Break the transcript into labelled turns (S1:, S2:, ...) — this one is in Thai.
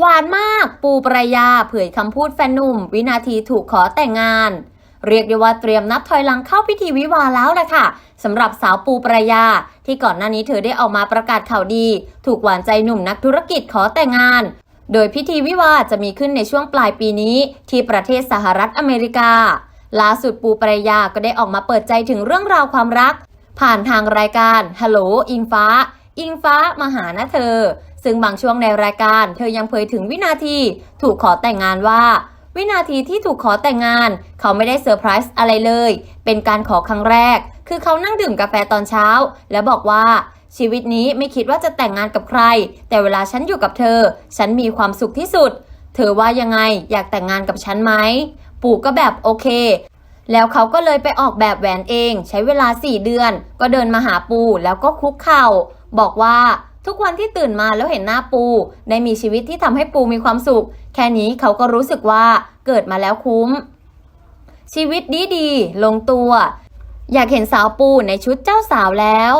S1: หวานมากปูปรายาเผยคำพูดแฟนหนุ่ม วินาทีถูกขอแต่งงาน เรียกได้ว่าเตรียมนับถอยหลังเข้าพิธีวิวาแล้วแหละค่ะสำหรับสาวปูปรายา ที่ก่อนหน้านี้เธอได้ออกมาประกาศข่าวดี ถูกหวานใจหนุ่มนักธุรกิจขอแต่งงาน โดยพิธีวิวาจะมีขึ้นในช่วงปลายปีนี้ ที่ประเทศสหรัฐอเมริกาล่าสุดปูปรายาก็ได้ออกมาเปิดใจถึงเรื่องราวความรัก ผ่านทางรายการฮัลโหลอิงฟ้า อิงฟ้ามาหานะเธอ ซึ่งบางช่วงในรายการ เธอยังเผยถึงวินาทีถูกขอแต่งงานว่า วินาทีที่ถูกขอแต่งงาน เขาไม่ได้เซอร์ไพรส์อะไรเลย เป็นการขอครั้งแรก คือเขานั่งดื่มกาแฟตอนเช้า แล้วบอกว่าชีวิตนี้ไม่คิดว่าจะแต่งงานกับใคร แต่เวลาฉันอยู่กับเธอ ฉันมีความสุขที่สุด เธอว่ายังไงอยากแต่งงานกับฉันไหมปู่ก็แบบโอเค แล้วเขาก็เลยไปออกแบบแหวนเอง ใช้เวลา 4 เดือน ก็เดินมาหาปู่แล้วก็คุกเข่า บอกว่าทุกวันที่ตื่นมาแล้วเห็นหน้าปู ได้มีชีวิตที่ทำให้ปูมีความสุข แค่นี้เขาก็รู้สึกว่าเกิดมาแล้วคุ้ม ชีวิตดีดีลงตัว อยากเห็นสาวปูในชุดเจ้าสาวแล้ว